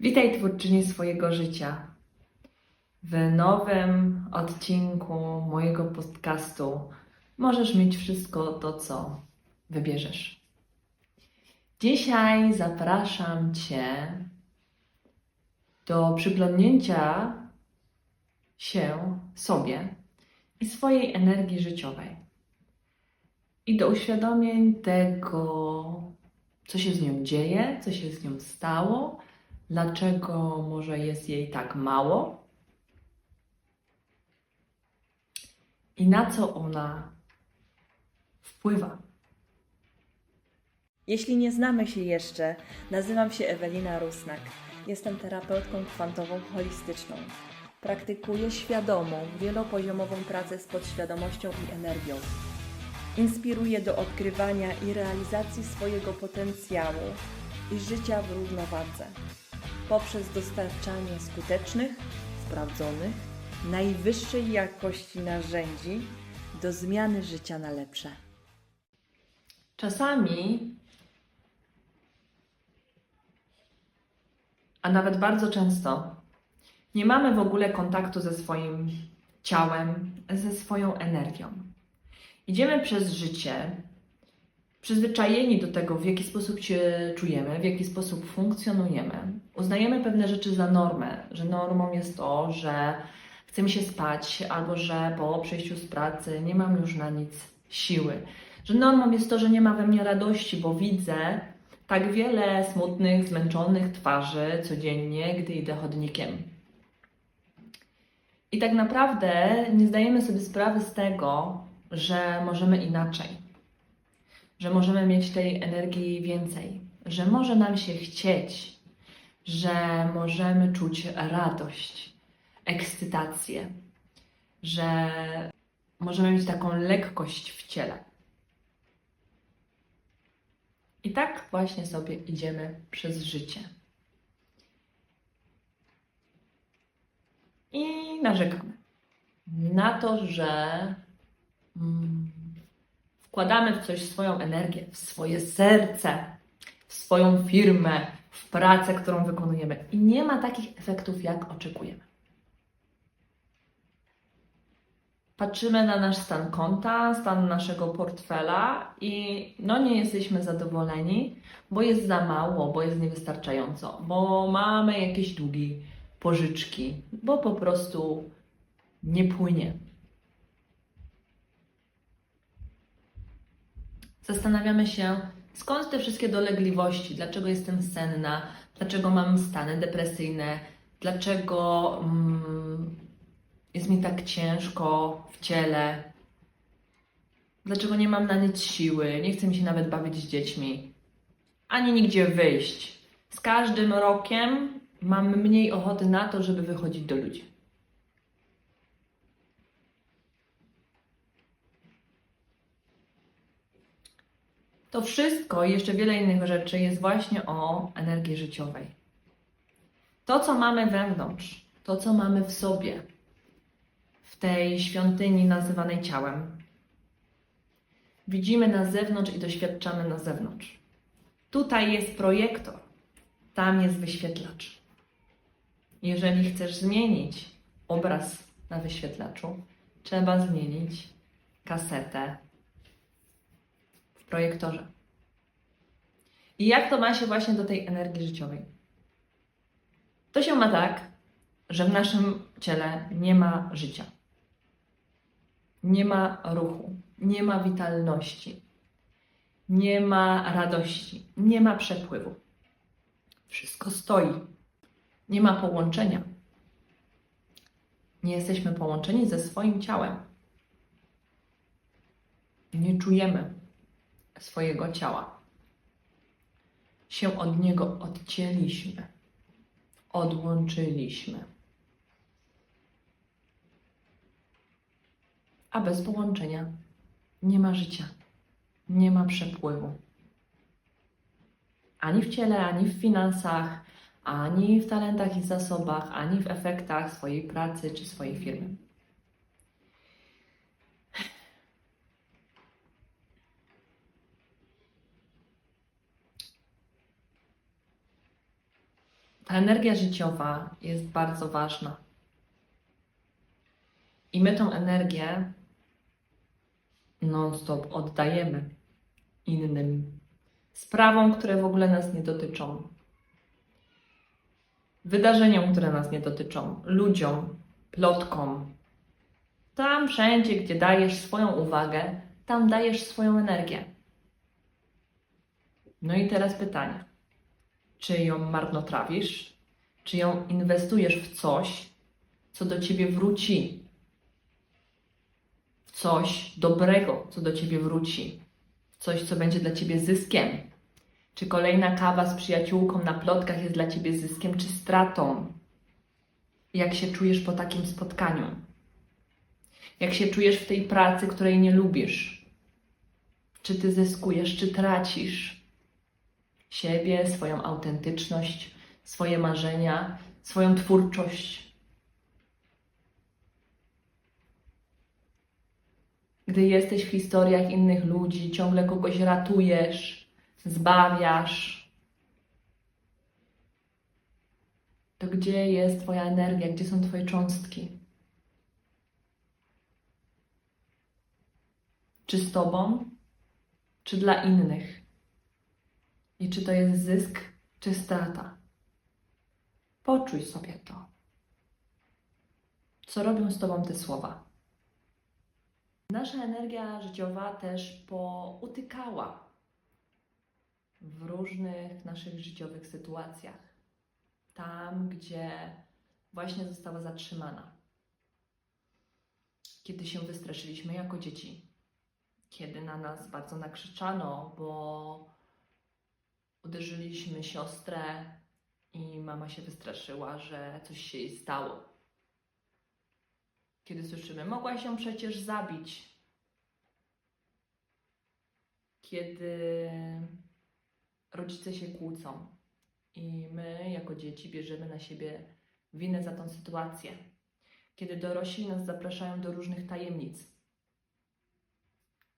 Witaj twórczyni swojego życia. W nowym odcinku mojego podcastu możesz mieć wszystko to, co wybierzesz. Dzisiaj zapraszam Cię do przyglądnięcia się sobie i swojej energii życiowej. I do uświadomień tego, co się z nią dzieje, co się z nią stało, dlaczego może jest jej tak mało i na co ona wpływa. Jeśli nie znamy się jeszcze, nazywam się Ewelina Rusnak. Jestem terapeutką kwantową holistyczną. Praktykuję świadomą, wielopoziomową pracę z podświadomością i energią. Inspiruję do odkrywania i realizacji swojego potencjału i życia w równowadze poprzez dostarczanie skutecznych, sprawdzonych, najwyższej jakości narzędzi do zmiany życia na lepsze. Czasami, a nawet bardzo często, nie mamy w ogóle kontaktu ze swoim ciałem, ze swoją energią. Idziemy przez życie przyzwyczajeni do tego, w jaki sposób się czujemy, w jaki sposób funkcjonujemy. Uznajemy pewne rzeczy za normę, że normą jest to, że chce mi się spać, albo że po przyjściu z pracy nie mam już na nic siły. Że normą jest to, że nie ma we mnie radości, bo widzę tak wiele smutnych, zmęczonych twarzy codziennie, gdy idę chodnikiem. I tak naprawdę nie zdajemy sobie sprawy z tego, że możemy inaczej, że możemy mieć tej energii więcej, że może nam się chcieć, że możemy czuć radość, ekscytację, że możemy mieć taką lekkość w ciele. I tak właśnie sobie idziemy przez życie. I narzekamy na to, że mm, wkładamy w coś swoją energię, w swoje serce, w swoją firmę, w pracę, którą wykonujemy. I nie ma takich efektów, jak oczekujemy. Patrzymy na nasz stan konta, stan naszego portfela i no nie jesteśmy zadowoleni, bo jest za mało, bo jest niewystarczająco, bo mamy jakieś długi, pożyczki, bo po prostu nie płynie. Zastanawiamy się, skąd te wszystkie dolegliwości, dlaczego jestem senna, dlaczego mam stany depresyjne, dlaczego mm, jest mi tak ciężko w ciele, dlaczego nie mam na nic siły, nie chcę mi się nawet bawić z dziećmi, ani nigdzie wyjść. Z każdym rokiem mam mniej ochoty na to, żeby wychodzić do ludzi. To wszystko i jeszcze wiele innych rzeczy jest właśnie o energii życiowej. To, co mamy wewnątrz, to, co mamy w sobie, w tej świątyni nazywanej ciałem, widzimy na zewnątrz i doświadczamy na zewnątrz. Tutaj jest projektor, tam jest wyświetlacz. Jeżeli chcesz zmienić obraz na wyświetlaczu, trzeba zmienić kasetę projektorze. I jak to ma się właśnie do tej energii życiowej? To się ma tak, że w naszym ciele nie ma życia. Nie ma ruchu, nie ma witalności, nie ma radości, nie ma przepływu. Wszystko stoi. Nie ma połączenia. Nie jesteśmy połączeni ze swoim ciałem. Nie czujemy swojego ciała. Się od niego odcięliśmy, odłączyliśmy. A bez połączenia nie ma życia, nie ma przepływu. Ani w ciele, ani w finansach, ani w talentach i zasobach, ani w efektach swojej pracy czy swojej firmy. Ta energia życiowa jest bardzo ważna. I my tą energię non-stop oddajemy innym sprawom, które w ogóle nas nie dotyczą, wydarzeniom, które nas nie dotyczą, ludziom, plotkom. Tam wszędzie, gdzie dajesz swoją uwagę, tam dajesz swoją energię. No i teraz pytanie: czy ją marnotrawisz, czy ją inwestujesz w coś, co do ciebie wróci? W coś dobrego, co do ciebie wróci, w coś, co będzie dla ciebie zyskiem. Czy kolejna kawa z przyjaciółką na plotkach jest dla ciebie zyskiem czy stratą? Jak się czujesz po takim spotkaniu? Jak się czujesz w tej pracy, której nie lubisz? Czy ty zyskujesz, czy tracisz? Siebie, swoją autentyczność, swoje marzenia, swoją twórczość. Gdy jesteś w historiach innych ludzi, ciągle kogoś ratujesz, zbawiasz, to gdzie jest Twoja energia, gdzie są Twoje cząstki? Czy z Tobą, czy dla innych? I czy to jest zysk, czy strata? Poczuj sobie to. Co robią z Tobą te słowa? Nasza energia życiowa też poutykała w różnych naszych życiowych sytuacjach. Tam, gdzie właśnie została zatrzymana. Kiedy się wystraszyliśmy jako dzieci, kiedy na nas bardzo nakrzyczano, bo uderzyliśmy siostrę i mama się wystraszyła, że coś się jej stało. Kiedy słyszymy, mogła się przecież zabić. Kiedy rodzice się kłócą i my, jako dzieci, bierzemy na siebie winę za tą sytuację. Kiedy dorośli nas zapraszają do różnych tajemnic.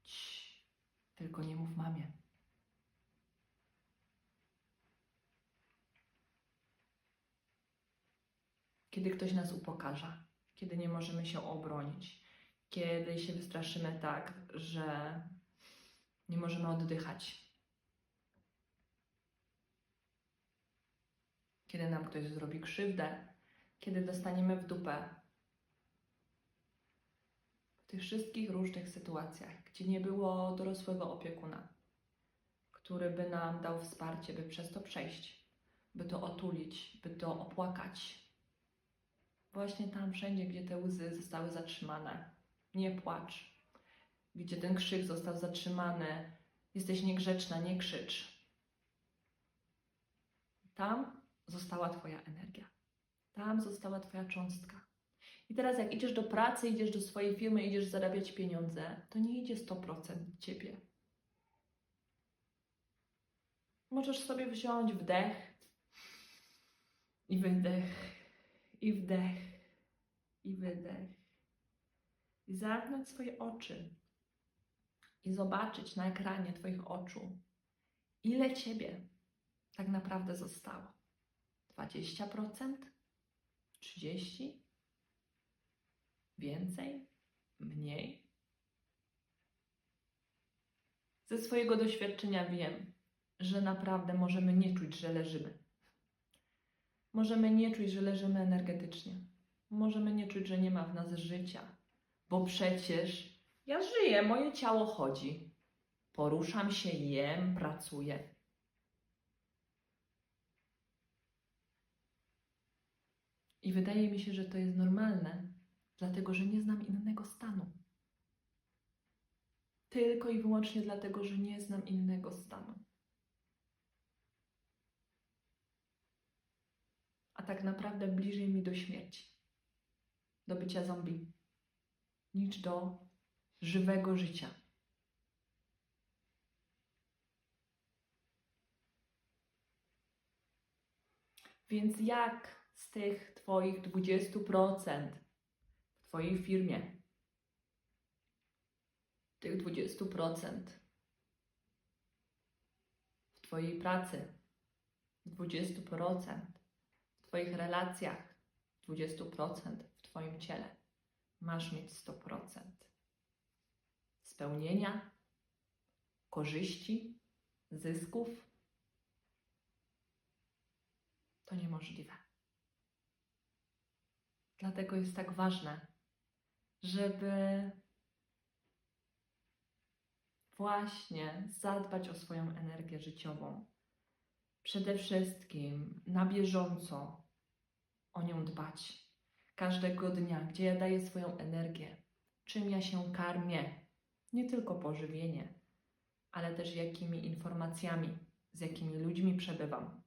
Cii, tylko nie mów mamie. Kiedy ktoś nas upokarza, kiedy nie możemy się obronić, kiedy się wystraszymy tak, że nie możemy oddychać. Kiedy nam ktoś zrobi krzywdę, kiedy dostaniemy w dupę. W tych wszystkich różnych sytuacjach, gdzie nie było dorosłego opiekuna, który by nam dał wsparcie, by przez to przejść, by to otulić, by to opłakać. Właśnie tam wszędzie, gdzie te łzy zostały zatrzymane. Nie płacz. Gdzie ten krzyk został zatrzymany. Jesteś niegrzeczna, nie krzycz. Tam została Twoja energia. Tam została Twoja cząstka. I teraz, jak idziesz do pracy, idziesz do swojej firmy, idziesz zarabiać pieniądze, to nie idzie 100% Ciebie. Możesz sobie wziąć wdech i wydech, i wdech, i wydech. I zamknąć swoje oczy i zobaczyć na ekranie Twoich oczu, ile Ciebie tak naprawdę zostało. 20%? 30%? Więcej? Mniej? Ze swojego doświadczenia wiem, że naprawdę możemy nie czuć, że leżymy. Możemy nie czuć, że leżymy energetycznie. Możemy nie czuć, że nie ma w nas życia, bo przecież ja żyję, moje ciało chodzi. Poruszam się, jem, pracuję. I wydaje mi się, że to jest normalne, dlatego że nie znam innego stanu. Tylko i wyłącznie dlatego, że nie znam innego stanu. Tak naprawdę bliżej mi do śmierci, do bycia zombie, niż do żywego życia. Więc jak z tych Twoich 20% w Twojej firmie, tych 20% w Twojej pracy, 20% Twoich relacjach 20% w Twoim ciele masz mieć 100% spełnienia, korzyści, zysków. To niemożliwe. Dlatego jest tak ważne, żeby właśnie zadbać o swoją energię życiową. Przede wszystkim na bieżąco o nią dbać. Każdego dnia, gdzie ja daję swoją energię, czym ja się karmię, nie tylko pożywienie, ale też jakimi informacjami, z jakimi ludźmi przebywam.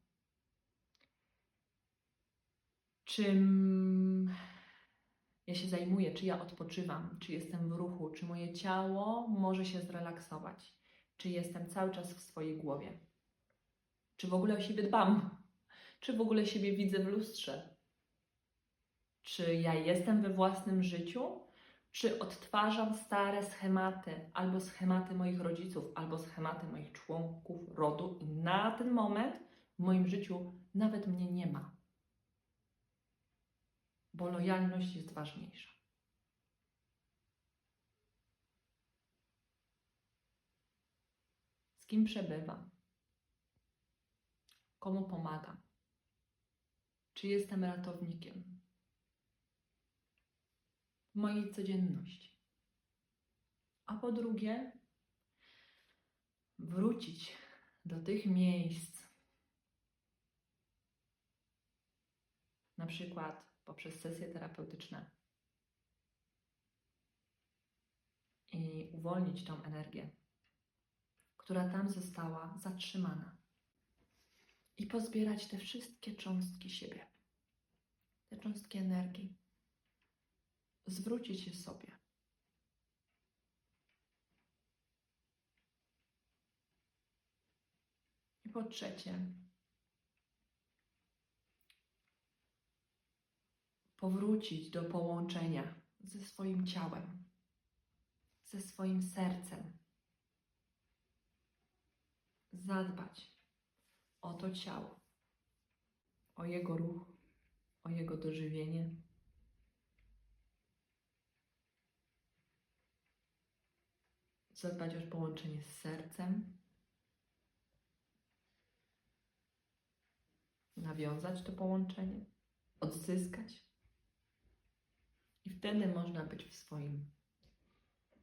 Czym ja się zajmuję, czy ja odpoczywam, czy jestem w ruchu, czy moje ciało może się zrelaksować, czy jestem cały czas w swojej głowie, czy w ogóle o siebie dbam, czy w ogóle siebie widzę w lustrze, czy ja jestem we własnym życiu, czy odtwarzam stare schematy, albo schematy moich rodziców, albo schematy moich członków rodu, i na ten moment w moim życiu nawet mnie nie ma bo lojalność jest ważniejsza. Z kim przebywam? Komu pomagam? Czy jestem ratownikiem mojej codzienności? A po drugie, wrócić do tych miejsc, na przykład poprzez sesje terapeutyczne i uwolnić tą energię, która tam została zatrzymana. I pozbierać te wszystkie cząstki siebie, te cząstki energii, zwrócić je sobie. I po trzecie, powrócić do połączenia ze swoim ciałem, ze swoim sercem. Zadbać o to ciało, o jego ruch, o jego dożywienie. Zadbać o połączenie z sercem. Nawiązać to połączenie, odzyskać. I wtedy można być w swoim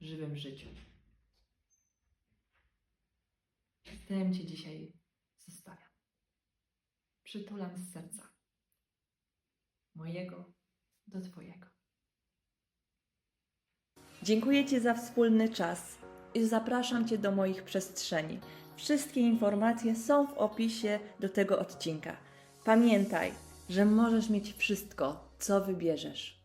żywym życiu. Z tym Cię dzisiaj zostawiam. Przytulam z serca. Mojego do Twojego. Dziękuję Ci za wspólny czas i zapraszam Cię do moich przestrzeni. Wszystkie informacje są w opisie do tego odcinka. Pamiętaj, że możesz mieć wszystko, co wybierzesz.